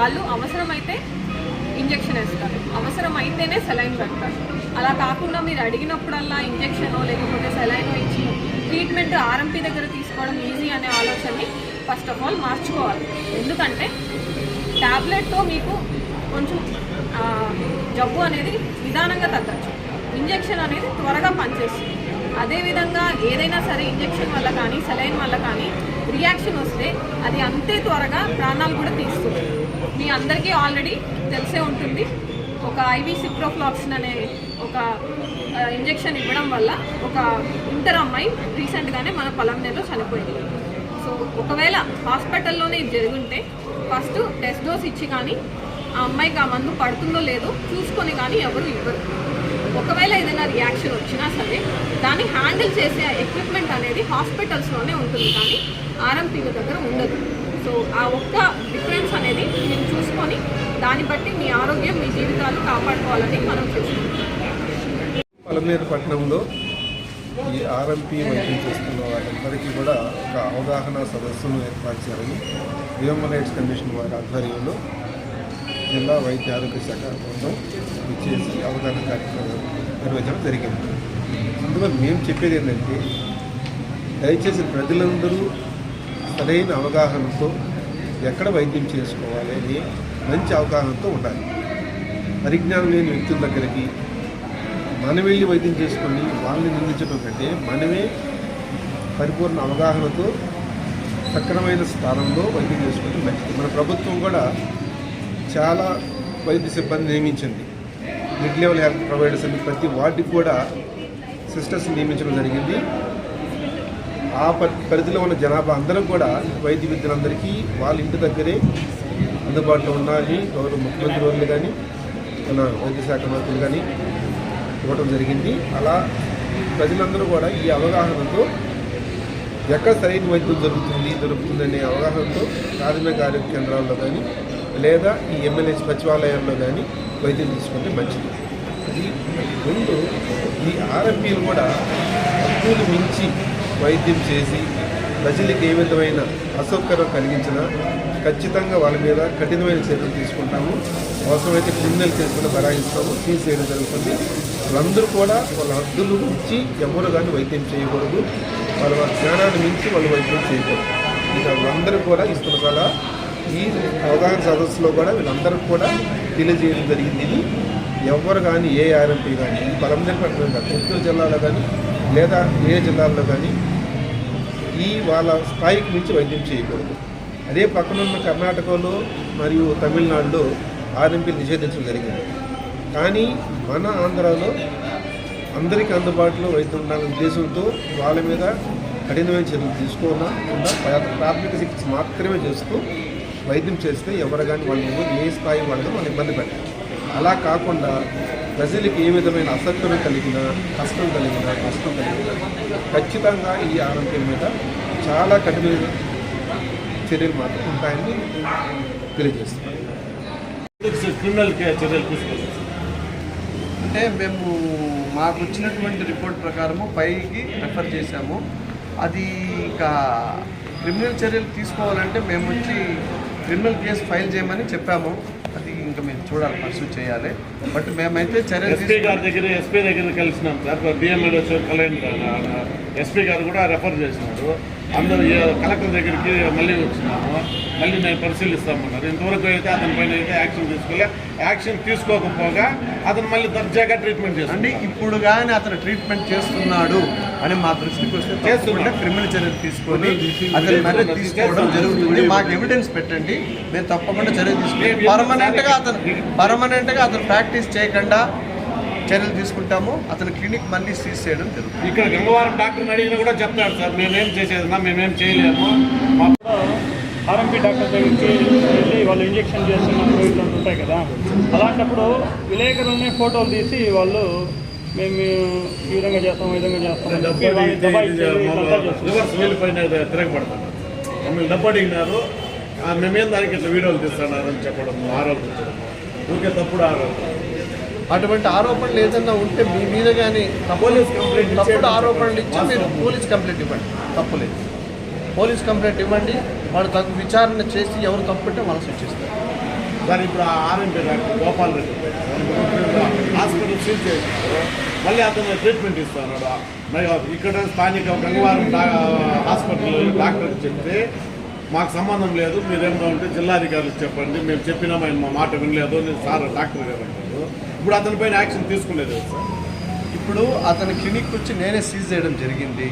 వాళ్ళు అవసరమైతే ఇంజెక్షన్ వేస్తారు. అవసరం అయితేనే సెలైన్ పెడతారు అలా కాకుండా మీరు అడిగినప్పుడల్లా ఇంజెక్షన్ లేకపోతే సెలైన్ ఇచ్చి ట్రీట్మెంట్ ఆర్ఎంపీ దగ్గర తీసుకోవడం ఈజీ అనే ఆలోచనని ఫస్ట్ ఆఫ్ ఆల్ మార్చుకోవాలి. ఎందుకంటే ట్యాబ్లెట్తో మీకు కొంచెం జబ్బు అనేది నిదానంగా తగ్గచ్చు. ఇంజెక్షన్ అనేది త్వరగా పనిచేస్తుంది. అదేవిధంగా ఏదైనా సరే ఇంజెక్షన్ వల్ల కానీ సెలైన్ వల్ల కానీ రియాక్షన్ వస్తే అది అంతే త్వరగా ప్రాణాలు కూడా తీస్తుంది. మీ అందరికీ ఆల్రెడీ తెలిసే ఉంటుంది. ఒక ఐవీ సిప్రోఫ్లాక్సిన్ అనే ఒక ఇంజెక్షన్ ఇవ్వడం వల్ల ఒక ఇంటర్ అమ్మాయి రీసెంట్గానే మన పొలంనేలో చనిపోయింది. సో ఒకవేళ హాస్పిటల్లోనే ఇది జరుగుంటే ఫస్ట్ టెస్ట్ డోస్ ఇచ్చి కానీ ఆ అమ్మాయికి ఆ మందు పడుతుందో లేదో చూసుకొని కానీ ఎవరు ఇవ్వరు. ఒకవేళ ఏదైనా రియాక్షన్ వచ్చినా సరే దాన్ని హ్యాండిల్ చేసే ఎక్విప్మెంట్ అనేది హాస్పిటల్స్లోనే ఉంటుంది కానీ ఆర్ఎంపీల దగ్గర ఉండదు. సో ఆ ఒక్క డిఫరెన్స్ అనేది మీరు చూసుకొని దాన్ని బట్టి మీ ఆరోగ్యం మీ జీవితాలు కాపాడుకోవాలని మనం చూసుకుంటాం పలమనేరు పట్టణంలో ఈ ఆర్ఎంపీ వైద్యం చేస్తున్న వారందరికీ కూడా ఒక అవగాహన సదస్సును ఏర్పాటు చేయాలని హ్యూమన్ రైట్స్ కమిషన్ వారి ఆధ్వర్యంలో జిల్లా వైద్య ఆరోగ్య శాఖ బృందం ఇచ్చేసి అవగాహన కార్యక్రమం నిర్వహించడం జరిగింది. అందులో మేము చెప్పేది ఏంటంటే దయచేసి ప్రజలందరూ సరైన అవగాహనతో ఎక్కడ వైద్యం చేసుకోవాలి అని మంచి అవగాహనతో ఉండాలి. పరిజ్ఞానం లేని వ్యక్తుల దగ్గరికి మనం వెళ్ళి వైద్యం చేసుకొని వాళ్ళని నిందించడం కంటే మనమే పరిపూర్ణ అవగాహనతో సక్రమైన స్థానంలో వైద్యం చేసుకుంటే మంచిది. మన ప్రభుత్వం కూడా చాలా వైద్య సిబ్బంది నియమించింది. మిడ్ లెవెల్ హెల్త్ ప్రొవైడర్స్ అని ప్రతి వార్డుకి కూడా సిస్టర్స్ నియమించడం జరిగింది. ఆ పరి- పరిధిలో ఉన్న జనాభా అందరం కూడా వైద్య విద్యలందరికీ వాళ్ళ ఇంటి దగ్గరే అందుబాటులో ఉండాలని గౌరవ ముఖ్యమంత్రి వాళ్ళు కానీ మన వైద్య శాఖ మంత్రులు కానీ ఇవ్వడం జరిగింది. అలా ప్రజలందరూ కూడా ఈ అవగాహనతో ఎక్కడ సరైన వైద్యం దొరుకుతుంది దొరుకుతుందనే అవగాహనతో ప్రాథమిక ఆరోగ్య కేంద్రాల్లో కానీ లేదా ఈ ఎమ్మెల్యే సచివాలయాల్లో కానీ వైద్యం తీసుకుంటే మంచిది. ముందు ఈ ఆర్ఎంపీలు కూడా తక్కువలు మించి వైద్యం చేసి ప్రజలకు ఏ విధమైన అసౌకర్యం కలిగించినా ఖచ్చితంగా వాళ్ళ మీద కఠినమైన చర్యలు తీసుకుంటాము. అవసరమైతే క్రిమినల్ కేసు కూడా బరాయిస్తాము. చేయడం జరుగుతుంది. వాళ్ళందరూ కూడా వాళ్ళ హద్దులు మించి ఎవరు కానీ వైద్యం చేయకూడదు. వాళ్ళ వాళ్ళ జ్ఞానాన్ని మించి వాళ్ళు వైద్యం చేయకూడదు. ఇక వాళ్ళందరూ కూడా ఇస్తున్న సలహా ఈ అవగాహన సదస్సులో కూడా వీళ్ళందరూ కూడా తెలియజేయడం జరిగింది. ఇది ఎవరు కానీ ఏ ఆర్ఎంపీ కానీ బలం పట్టణం కానీ చిత్తూరు జిల్లాలో కానీ లేదా ఏ జిల్లాల్లో కానీ ఈ వాళ్ళ స్థాయికి మించి వైద్యం చేయకూడదు. అదే పక్కనున్న కర్ణాటకలో మరియు తమిళనాడులో ఆర్ఎంపీ నిషేధించడం జరిగింది. కానీ మన ఆంధ్రాలో అందరికీ అందుబాటులో వైద్యం ఉండాలనే ఉద్దేశంతో వాళ్ళ మీద కఠినమైన చర్యలు తీసుకోకుండా ప్రాథమిక చికిత్స మాత్రమే చేస్తూ వైద్యం చేస్తే ఎవరు కానీ వాళ్ళ ఏ స్థాయి వాళ్ళు వాళ్ళు ఇబ్బంది పెట్టారు. అలా కాకుండా ప్రజలకు ఏ విధమైన అసౌకర్యం కలిగినా కష్టం కలిగినా నష్టం కలిగినా ఖచ్చితంగా ఈ ఆరోగ్యం మీద చాలా కఠినమైన చర్యలు మాత్రం ఉంటాయని క్రిమినల్ కే- చర్యలు తీసుకోవాలి అంటే మేము మాకు వచ్చినటువంటి రిపోర్ట్ ప్రకారము పైకి రెఫర్ చేశాము. అది ఇంకా క్రిమినల్ చర్యలు తీసుకోవాలంటే మేము వచ్చి క్రిమినల్ కేసు ఫైల్ చేయమని చెప్పాము. అది ఇంకా మేము చూడాలి పర్సూ చేయాలి. బట్ మేమైతే చర్యలు ఎస్పీ గారి దగ్గర ఎస్పీ దగ్గర కలిసినాం. సార్ డిఎంఎల్ ఎస్పీ గారు కూడా రెఫర్ చేసినారు. అందరూ కలెక్టర్ దగ్గరికి మళ్ళీ వచ్చినాము. మళ్ళీ నేను పరిశీలిస్తామన్నారు. ఇంతవరకు అయితే అతని పైన అయితే యాక్షన్ తీసుకోలే. యాక్షన్ తీసుకోకపోగా అతను మళ్ళీ దర్జాగా ట్రీట్మెంట్ అంటే చేస్తుంది ఇప్పుడు కానీ అతను ట్రీట్మెంట్ చేస్తున్నాడు. అని మా దృష్టికి వస్తే తప్పకుండా క్రిమినల్ చర్యలు తీసుకొని అతని మీద తీసుకోవడం జరుగుతుంది. మాకు ఎవిడెన్స్ పెట్టండి. మేము తప్పకుండా చర్య తీసుకుంటాం. పర్మనెంట్గా అతను పర్మనెంట్గా అతను ప్రాక్టీస్ చేయకుండా చర్యలు తీసుకుంటాము. అతని క్లినిక్ మళ్ళీ సీజ్ చేయడం జరుగుతుంది. ఇక్కడ గంగవారం డాక్టర్ని అడిగినా కూడా చెప్తాడు సార్ మేమేం చేసేదన్నా మేమేం చేయలేము. ఆర్ఎంపీ డాక్టర్ దగ్గరికి వెళ్ళి వాళ్ళు ఇంజెక్షన్ చేస్తున్నప్పుడు ఇట్లాంటి ఉంటాయి కదా. అలాంటప్పుడు విలేకరుల్ని ఫోటోలు తీసి వాళ్ళు మేము ఈ విధంగా చేస్తాం ఈ విధంగా చేస్తాం. రివర్స్ వీల్ పైన తిరగబడతారు. మమ్మల్ని డబ్బు అడిగినారు ఆ మేమేం దానికి ఇట్లా వీడియోలు తీస్తున్నారు అని చెప్పడం ఆరోపించడం ఊరికే తప్పుడు ఆరోపణ. అటువంటి ఆరోపణలు ఏదైనా ఉంటే మీ మీద కానీ పోలీస్ కంప్లైంట్ తప్పుడు. ఆరోపణలు ఇచ్చి మీరు పోలీస్ కంప్లైంట్ ఇవ్వండి. తప్పులేదు. పోలీస్ కంప్లైంట్ ఇవ్వండి. వాళ్ళు తగు విచారణ చేసి ఎవరు తప్పుంటే మనసు ఇచ్చేస్తారు దాని ఇప్పుడు ఆ RMP doctor Gopal Reddy hospital seal చేసినారు మళ్ళీ అతను ట్రీట్మెంట్ ఇస్తున్నాడు. మరి ఇక్కడ స్థానిక గంగవారం హాస్పిటల్ డాక్టర్ చెప్తే మాకు సంబంధం లేదు మీరేమో ఉంటే జిల్లాధికారులకు చెప్పండి మేము చెప్పినా ఆయన మా మాట వినలేదు నేను సార్ డాక్టర్ గారు అంటారు. ఇప్పుడు అతనిపైన యాక్షన్ తీసుకునేది సార్? ఇప్పుడు అతని క్లినిక్ వచ్చి నేనే సీజ్ చేయడం జరిగింది.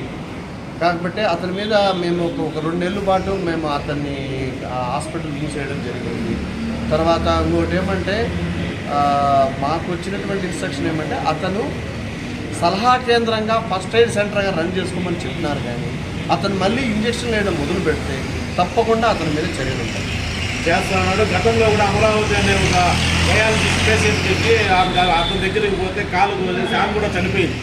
కాకపోతే అతని మీద మేము ఒక- రెండు నెలల పాటు మేము అతన్ని హాస్పిటల్ హాస్పిటల్ మూసేయడం జరిగింది. తర్వాత ఇంకోటి ఏమంటే మాకు వచ్చినటువంటి ఇన్స్ట్రక్షన్ ఏమంటే అతను సలహా కేంద్రంగా ఫస్ట్ ఎయిడ్ సెంటర్గా రన్ చేసుకోమని చెప్తున్నారు కానీ అతను మళ్ళీ ఇంజక్షన్ వేయడం మొదలు పెడితే తప్పకుండా అతని మీద చర్యలు ఉంటాయి. చేస్తున్నాడు. గతంలో కూడా అమరావతి అనే ఒక డయాలసిస్ పేషెంట్ చెప్పి అతని దగ్గరికి పోతే కాలు ఆమె కూడా చనిపోయింది.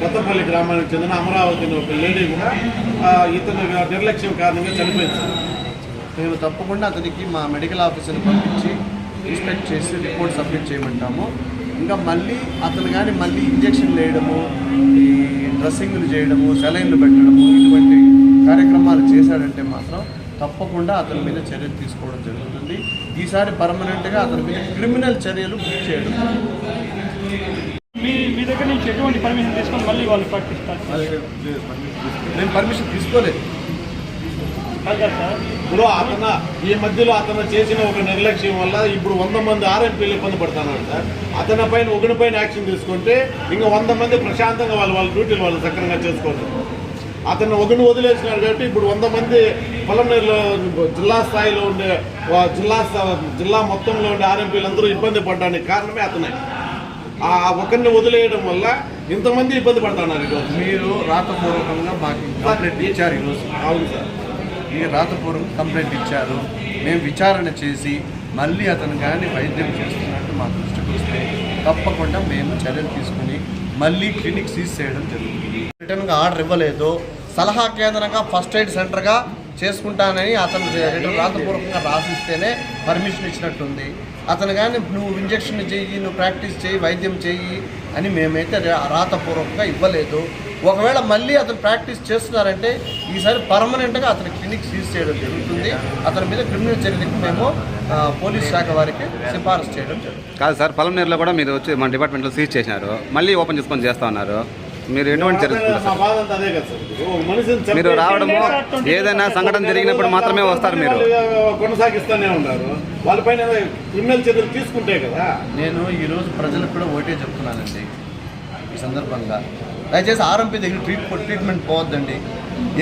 కొత్తపల్లి గ్రామానికి చెందిన అమరావతి ఒక లేడీ కూడా ఇతను నిర్లక్ష్యం కారణంగా చనిపోయింది. మేము తప్పకుండా అతనికి మా మెడికల్ ఆఫీసర్ని పంపించి ఇన్స్పెక్ట్ చేసి రిపోర్ట్ సబ్మిట్ చేయమంటాము. ఇంకా మళ్ళీ అతను కానీ మళ్ళీ ఇంజక్షన్ వేయడము ఈ డ్రెస్సింగ్లు చేయడము సెలైన్లు పెట్టడము ఇటువంటి కార్యక్రమాలు చేశాడంటే మాత్రం తప్పకుండా అతని మీద చర్యలు తీసుకోవడం జరుగుతుంది. ఈసారి పర్మనెంట్గా అతని మీద క్రిమినల్ చర్యలు బుక్ చేయడం. మీ మీ దగ్గర నుంచి ఎటువంటి పర్మిషన్ తీసుకొని ఇప్పుడు అతను ఈ మధ్యలో అతను చేసిన ఒక నిర్లక్ష్యం వల్ల ఇప్పుడు వంద మంది ఆర్ఎంపీలు ఇబ్బంది పడుతున్నారు సార్. అతని పైన ఒకరి పైన యాక్షన్ తీసుకుంటే ఇంకా వంద మంది ప్రశాంతంగా వాళ్ళు వాళ్ళ డ్యూటీలు వాళ్ళు సక్రమంగా చేసుకోవచ్చు. అతను ఒకరిని వదిలేసినారు కాబట్టి ఇప్పుడు వంద మంది పొలంనేరులో జిల్లా స్థాయిలో ఉండే జిల్లా జిల్లా మొత్తంలో ఉండే ఆర్ఎంపీలు అందరూ ఇబ్బంది పడడానికి కారణమే అతనే. ఆ ఒకరిని వదిలేయడం వల్ల ఇంతమంది ఇబ్బంది పడుతున్నారు ఈరోజు మీరు రాతపూర్వకంగా మాకు ఇచ్చారు ఈరోజు అవును సార్. ఈ రాతపూర్వక కంప్లైంట్ ఇచ్చారు. మేము విచారణ చేసి మళ్ళీ అతను కానీ వైద్యం చేస్తున్నట్టు మా దృష్టికి వస్తే తప్పకుండా మేము చర్యలు తీసుకుని మళ్ళీ క్లినిక్ సీజ్ చేయడం జరుగుతుంది. రిటర్న్గా ఆర్డర్ ఇవ్వలేదు. సలహా కేంద్రంగా ఫస్ట్ ఎయిడ్ సెంటర్గా చేసుకుంటానని అతను రిటర్న్ రాతపూర్వకంగా రాసిస్తేనే పర్మిషన్ ఇచ్చినట్టుంది. అతను కానీ నువ్వు ఇంజక్షన్ చెయ్యి నువ్వు ప్రాక్టీస్ చేయి వైద్యం చెయ్యి అని మేమైతే రాతపూర్వకంగా ఇవ్వలేదు. ఒకవేళ మళ్ళీ అతను ప్రాక్టీస్ చేస్తున్నారంటే ఈసారి పర్మనెంట్గా అతని క్లినిక్ సీజ్ చేయడం జరుగుతుంది. అతని మీద క్రిమినల్ చర్యలకు మేము పోలీస్ శాఖ వారికి సిఫారసు చేయడం జరుగుతుంది. కాదు సార్ పొలంనేరులో కూడా మీరు వచ్చి మన డిపార్ట్మెంట్లో సీజ్ చేసినారు. మళ్ళీ ఓపెన్ చేసుకొని చేస్తా ఉన్నారు. మీరు ఎటువంటి చర్యలు మీరు రావడము ఏదైనా సంఘటన జరిగినప్పుడు మాత్రమే వస్తారు మీరు. కొనసాగిస్తూనే ఉన్నారు. వాళ్ళపైన చర్యలు తీసుకుంటే కదా. నేను ఈరోజు ప్రజలకు కూడా ఒకటే చెప్తున్నానండి. ఈ సందర్భంగా. దయచేసి ఆర్ఎంపీ దగ్గర ట్రీట్ ట్రీట్మెంట్ పోవద్దండి.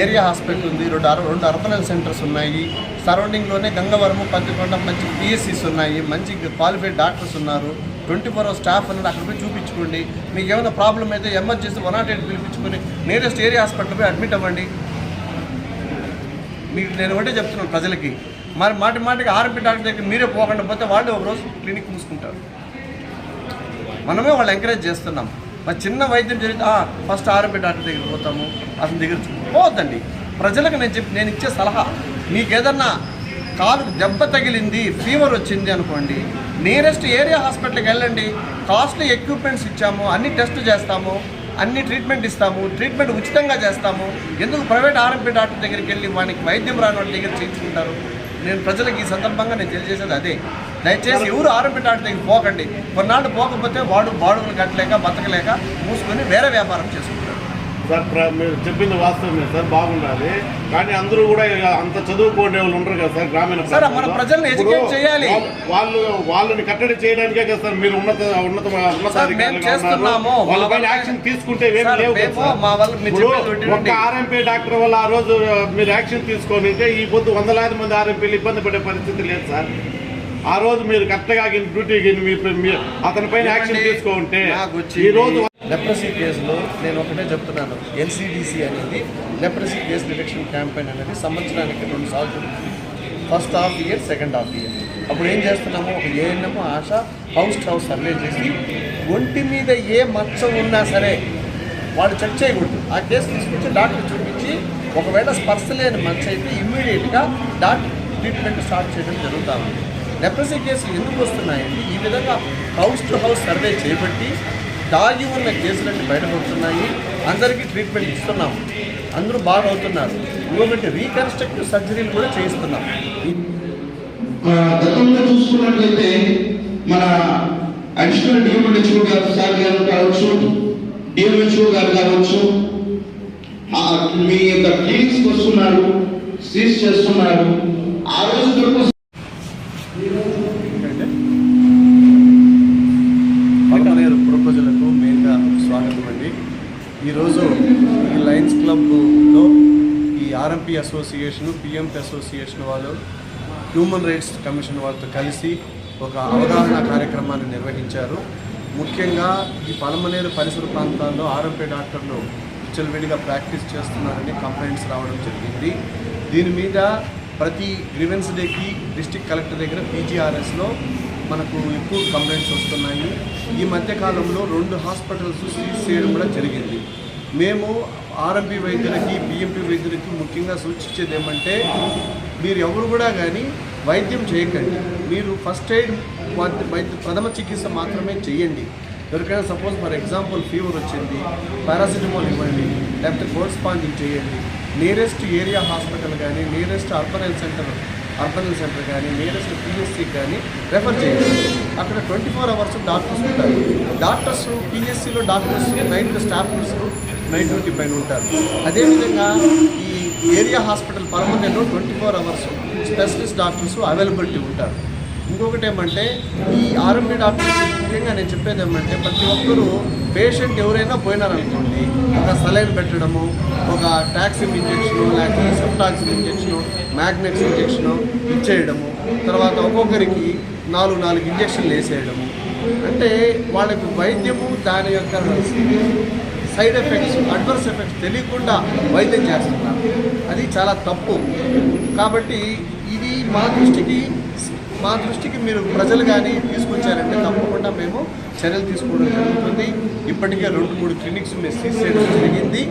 ఏరియా హాస్పిటల్ ఉంది రెండు అర రెండు అర్బనల్ సెంటర్స్ ఉన్నాయి. సరౌండింగ్లోనే గంగవరము పత్తికొండ మంచి పిఎస్సీస్ ఉన్నాయి. మంచి క్వాలిఫైడ్ డాక్టర్స్ ఉన్నారు. ట్వంటీ ఫోర్ అవర్స్ స్టాఫ్ అనేది అక్కడ పోయి చూపించుకోండి మీకు ఏమైనా ప్రాబ్లం అయితే ఎమర్జెన్సీ వన్ నాట్ ఎయిట్ పిలిపించుకొని నియరెస్ట్ ఏరియా హాస్పిటల్ పోయి అడ్మిట్ అవ్వండి. మీకు నేను ఒకటే చెప్తున్నాను ప్రజలకి. మరి మాటి మాటికి ఆర్ఎంపీ డాక్టర్ దగ్గర మీరే పోకుండా పోతే వాళ్ళు ఒక రోజు క్లినిక్ మూసుకుంటారు. మనమే వాళ్ళు ఎంకరేజ్ చేస్తున్నాం. మరి చిన్న వైద్యం జరిగితే ఫస్ట్ ఆర్ఎంపీ డాక్టర్ దగ్గర పోతాము అతని దగ్గర పోవద్దండి. ప్రజలకు నేను చెప్పి నేను ఇచ్చే సలహా మీకు ఏదన్నా కాలుకు దెబ్బ తగిలింది ఫీవర్ వచ్చింది అనుకోండి నియరెస్ట్ ఏరియా హాస్పిటల్కి వెళ్ళండి కాస్ట్లీ ఎక్విప్మెంట్స్ ఇచ్చాము అన్ని టెస్ట్ చేస్తాము అన్ని ట్రీట్మెంట్ ఇస్తాము ట్రీట్మెంట్ ఉచితంగా చేస్తాము. ఎందుకు ప్రైవేట్ ఆర్ఎంపీ డాక్టర్ దగ్గరికి వెళ్ళి వానికి వైద్యం రాని వాళ్ళ దగ్గర చేయించుకుంటారు? నేను ప్రజలకు ఈ సందర్భంగా నేను తెలియజేసేది అదే. దయచేసి ఎవరు ఆరంభ డాక్టర్ దగ్గర పోకండి. కొన్నాళ్ళు పోకపోతే వాడు బాడుగులు కట్టలేక బతకలేక మూసుకొని వేరే వ్యాపారం చేసుకోండి. సార్ మీరు చెప్పింది వాస్తవమే సార్ బాగుండాలి కానీ అందరూ కూడా అంత చదువుకోండి వాళ్ళు ఉండరు కదా సార్ గ్రామీణ చేయాలి. వాళ్ళు- వాళ్ళు వాళ్ళని కట్టడి చేయడానికే కదా సార్ మీరు ఉన్నత ఉన్నత. వాళ్ళ యాక్షన్ తీసుకుంటే. ఒక్క ఆర్ఎంపీ డాక్టర్ వల్ల ఆ రోజు మీరు యాక్షన్ తీసుకొని ఉంటే ఈ పొద్దు వందలాది మంది ఆర్ఎంపీలు ఇబ్బంది పడే పరిస్థితి లేదు సార్ ఆ రోజు మీరు కరెక్ట్గా డ్యూటీకి మీ అతని పైన యాక్షన్? తీసుకుంటే ఈ రోజు లెప్రసీ కేసులో నేను ఒకటే చెప్తున్నాను. ఎన్సీడీసీ అనేది లెప్రసీ కేసు డిటెక్షన్ క్యాంపెయిన్ అనేది సంవత్సరానికి రెండు సార్లు జరుగుతుంది. First half year second half year అప్పుడు ఏం చేస్తున్నాము ఒక ANM ASHA house to house survey చేసి ఒంటి మీద ఏ మచ్చ ఉన్నా సరే వాళ్ళు చెక్ చేయకూడదు. ఆ కేసు తీసుకొచ్చి డాక్టర్ చూపించి ఒకవేళ స్పర్శ లేని మచ్చ అయితే ఇమ్మీడియట్గా డాక్టర్ ట్రీట్మెంట్ స్టార్ట్ చేయడం జరుగుతూ ఉంది. లెప్రసీ కేసులు ఎందుకు వస్తున్నాయండి ఈ విధంగా హౌస్ టు హౌస్ సర్వే చేపట్టి దాగి ఉన్న కేసులన్నీ బయటపడుతున్నాయి. అందరికీ ట్రీట్మెంట్ ఇస్తున్నాం. అందరూ బాగా అవుతున్నారు ఇంకొకటి రీకన్స్ట్రక్టివ్ సర్జరీలు కూడా చేయిస్తున్నాం. గతంలో చూసుకున్నట్లయితే మన అడిషనల్ డిఎంహెచ్ఓ గారు సార్ గారు కావచ్చు డిఎంహెచ్ఓ గారు కావచ్చు మీ యొక్క క్లినిక్స్కి వస్తున్నారు సీజ్ చేస్తున్నారు. ఆ రోజు వరకు ఏంటంటే పలమనేరు ప్రపోజలకు మెయిన్గా స్వాగతం అండి ఈరోజు ఈ లయన్స్ క్లబ్లో ఈ అసోసియేషన్ పిఎంపీ అసోసియేషన్ వాళ్ళు హ్యూమన్ రైట్స్ కమిషన్ వాళ్ళతో కలిసి ఒక అవగాహన కార్యక్రమాన్ని నిర్వహించారు. ముఖ్యంగా ఈ పలమనేరు పరిసర ప్రాంతాల్లో ఆర్ఎంపీ డాక్టర్లు విచ్చలవిడిగా ప్రాక్టీస్ చేస్తున్నారని కంప్లైంట్స్ రావడం జరిగింది. దీని మీద ప్రతి గ్రివెన్స్ డేకి డిస్టిక్ కలెక్టర్ దగ్గర పీజీఆర్ఎస్లో మనకు ఎక్కువ కంప్లైంట్స్ వస్తున్నాయి. ఈ మధ్యకాలంలో రెండు హాస్పిటల్స్ సీజ్ చేయడం కూడా జరిగింది. మేము ఆర్ఎంపీ వైద్యులకి బిఎంపీ వైద్యులకి ముఖ్యంగా సూచించేది ఏమంటే మీరు ఎవరు కూడా కానీ వైద్యం చేయకండి. మీరు ఫస్ట్ ఎయిడ్ వైద్య వైద్య ప్రథమ చికిత్స మాత్రమే చేయండి ఎవరికైనా సపోజ్ ఫర్ ఎగ్జాంపుల్ ఫీవర్ వచ్చింది పారాసిటమాల్ ఇవ్వండి లేకపోతే కోర్స్పాండింగ్ చేయండి. నియరెస్ట్ ఏరియా హాస్పిటల్ కానీ nearest urban health centre urban centre కానీ నియరెస్ట్ పిఎస్సి కానీ రెఫర్ చేయండి. అక్కడ ట్వంటీ ఫోర్ అవర్స్ డాక్టర్స్ ఉంటారు doctors పిఎస్సిలో doctors night staff night duty పైన ఉంటారు. అదేవిధంగా ఈ area hospital పరమనేలో twenty four hours specialist doctors availability ఉంటారు. ఇంకొకటి ఏమంటే ఈ ఆర్ఎంపీ డాక్టర్స్ ముఖ్యంగా నేను చెప్పేది ఏమంటే ప్రతి ఒక్కరూ పేషెంట్ ఎవరైనా పోయినారనుకోండి ఒక సలైన్ పెట్టడము ఒక టాక్సిమ్ ఇంజెక్షను లేకపోతే సెప్టాక్సిమ్ ఇంజెక్షను మ్యాగ్నెట్స్ ఇంజెక్షను ఇచ్చేయడము తర్వాత ఒక్కొక్కరికి నాలుగు నాలుగు ఇంజెక్షన్లు వేసేయడము. అంటే వాళ్ళకి వైద్యము దాని యొక్క సైడ్ ఎఫెక్ట్స్ అడ్వర్స్ ఎఫెక్ట్స్ తెలియకుండా వైద్యం చేస్తున్నారు. అది చాలా తప్పు. కాబట్టి ఇది మా దృష్టికి మా దృష్టికి మీరు ప్రజలు కానీ తీసుకొచ్చారంటే తప్పకుండా మేము చర్యలు తీసుకోవడం జరుగుతుంది. ఇప్పటికే రెండు మూడు క్లినిక్స్ మేము సీజ్ చేయడం జరిగింది.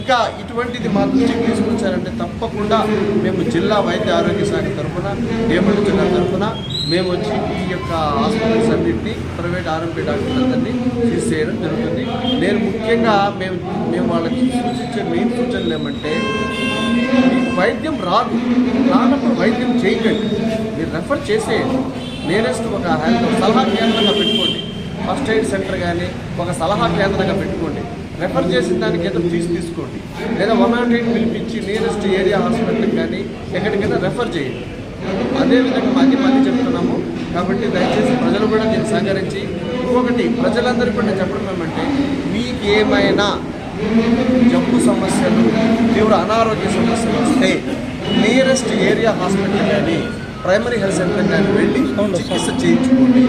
ఇంకా ఇటువంటిది మా దృష్టికి తీసుకొచ్చారంటే తప్పకుండా మేము జిల్లా వైద్య ఆరోగ్య శాఖ తరఫున ఏమంటి జిల్లా తరఫున మేము వచ్చి ఈ యొక్క హాస్పిటల్స్ అన్నింటినీ ప్రైవేట్ ఆరోగ్య డాక్టర్లందరినీ సీజ్ చేయడం జరుగుతుంది. నేను ముఖ్యంగా మేము మేము వాళ్ళకి సూచించే మెయిన్ సూచనలు ఏమంటే వైద్యం రాదు. రానప్పుడు వైద్యం చేయకండి మీరు రెఫర్ చేసేయండి నేనెస్ట్ ఒక సలహా కేంద్రంగా పెట్టుకోండి. ఫస్ట్ ఎయిడ్ సెంటర్ కానీ ఒక సలహా కేంద్రంగా పెట్టుకోండి. రెఫర్ చేసిన దానికి ఏదో ఫీజు తీసుకోండి. లేదా వన్ నాట్ ఎయిట్ పిలిపించి నియరెస్ట్ ఏరియా హాస్పిటల్కి కానీ ఎక్కడికైనా రెఫర్ చేయండి. అదేవిధంగా మళ్ళీ మళ్ళీ చెప్తున్నాము. కాబట్టి దయచేసి ప్రజలు కూడా దీన్ని సహకరించి ఇంకొకటి ప్రజలందరికీ కూడా చెప్పడం ఏమంటే మీకు ఏమైనా జబ్బు సమస్యలు తీవ్ర అనారోగ్య సమస్యలు వస్తే నియరెస్ట్ ఏరియా హాస్పిటల్ కానీ ప్రైమరీ హెల్త్ సెంటర్ కానీ వెళ్ళి చికిత్స చేయించుకోండి.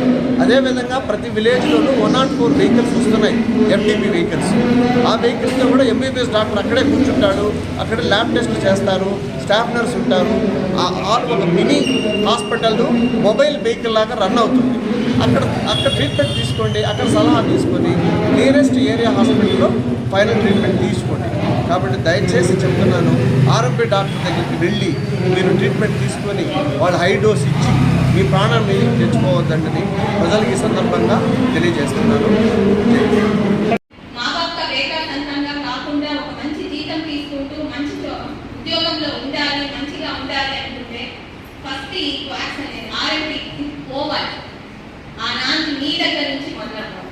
అదేవిధంగా ప్రతి విలేజ్లోనూ వన్ నాట్ ఫోర్ వెహికల్స్ వస్తున్నాయి ఎంటీపీ వెహికల్స్ ఆ వెహికల్స్లో కూడా ఎంబీబీఎస్ డాక్టర్ అక్కడే కూర్చుంటాడు అక్కడే ల్యాబ్ టెస్ట్ చేస్తారు స్టాఫ్ నర్స్ ఉంటారు. ఆ ఆల్ ఒక మినీ హాస్పిటల్ మొబైల్ వెహికల్ లాగా రన్ అవుతుంది. అక్కడ అక్కడ ట్రీట్మెంట్ తీసుకోండి అక్కడ సలహా తీసుకొని నెక్స్ట్ ఏరియా హాస్పిటల్లో ఫైనల్ ట్రీట్మెంట్ తీసుకోండి. కాబట్టి దయచేసి చెప్తున్నాను ఆర్ఎంపీ డాక్టర్ దగ్గరికి వెళ్ళి మీరు ట్రీట్మెంట్ తీసుకొని వాళ్ళు హై డోస్ ఇచ్చి మీ ప్రాణాన్ని తెచ్చుకోవద్దండి ప్రజలకు ఈ సందర్భంగా తెలియజేస్తున్నాను జై హింద్. మా భక్త వేగవంతంగా కాకుండా ఒక మంచి జీతం తీసుకుంటూ మంచి జో- ఉద్యోగంలో ఉండాలి మంచిగా ఉండాలి అనుకుంటే ఫస్ట్ ఈ క్వాక్స్ అనేది ఆర్ఎంపీ పోవాలి ఆ నాంది మీ దగ్గర నుంచి మొదలవ్వాలి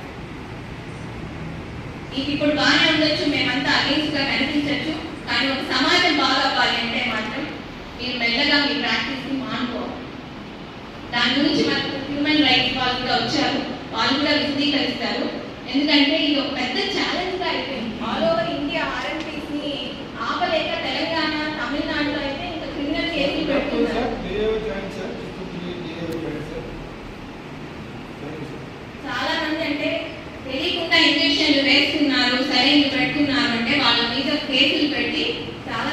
ఇది ఇప్పుడు బాగానే ఉండొచ్చు మేమంతా అగేన్స్ట్గా కనిపించవచ్చు కానీ ఒక సమాజం బాగవ్వాలి అంటే మాత్రం మీరు మెల్లగా మీ ప్రాక్టీస్ని మానుకోవాలి. దాని గురించి మనకు హ్యూమన్ రైట్స్ వాళ్ళు కూడా వచ్చారు వాళ్ళు కూడా విశదీకరిస్తారు. ఎందుకంటే ఇది ఒక పెద్ద ఛాలెంజ్గా అయిపోయింది ఆల్ ఓవర్ ఇండియా ఆర్ఎంపీస్ని ఆపలేక తెలంగాణ తమిళనాడులో అయితే ఇంకా క్రిమినల్ కేసులు పెడుతున్నారు. చాలా మంది అంటే తెలియకుండా ఇంజక్షన్లు వేస్తున్నారు చర్యలు పెడుతున్నారు అంటే వాళ్ళ మీద కేసులు పెట్టి చాలా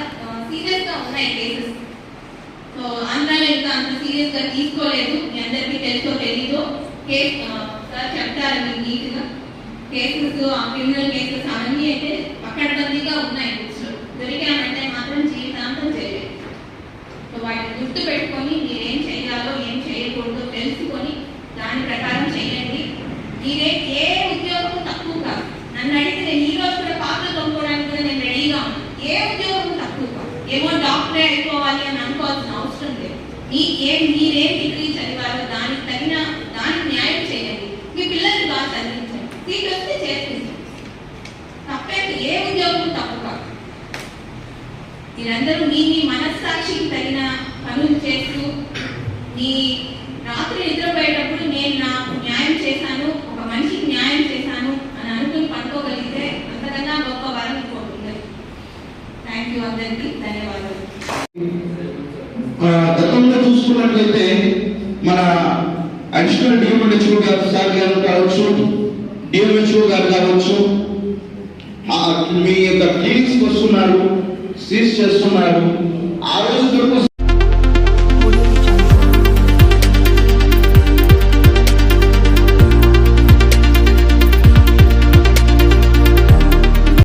సీరియస్గా ఉన్నాయి కేసెస్. సో ఆంధ్రాలో ఇంకా అంత సీరియస్గా తీసుకోలేదు. మీ అందరికీ తెలుసో తెలీదో కేసు సార్ చెప్తారు నీట్ నీట్గా? కేసెస్ ఆ క్రిమినల్ కేసెస్ అవన్నీ అయితే పక్కడబందీగా ఉన్నాయి బుక్స్లో దొరికామంటే మాత్రం జీవితాంతం చేయలేదు. సో వాటిని గుర్తు పెట్టుకొని మీరు ఏం చేయాలో ఏం చేయకూడదో తెలుసుకొని దాని ప్రకారం చేయండి. థ్యాంక్ యూ గతంలో చూసుకున్నట్లయితే మన అడిషనల్ డిఎంహెచ్ఓ గారు సార్ గారు కావచ్చు డిఎంహెచ్ఓ గారు కావచ్చు మీ యొక్క క్లినిక్స్కి వస్తున్నారు సీజ్ చేస్తున్నారు ఆ రోజు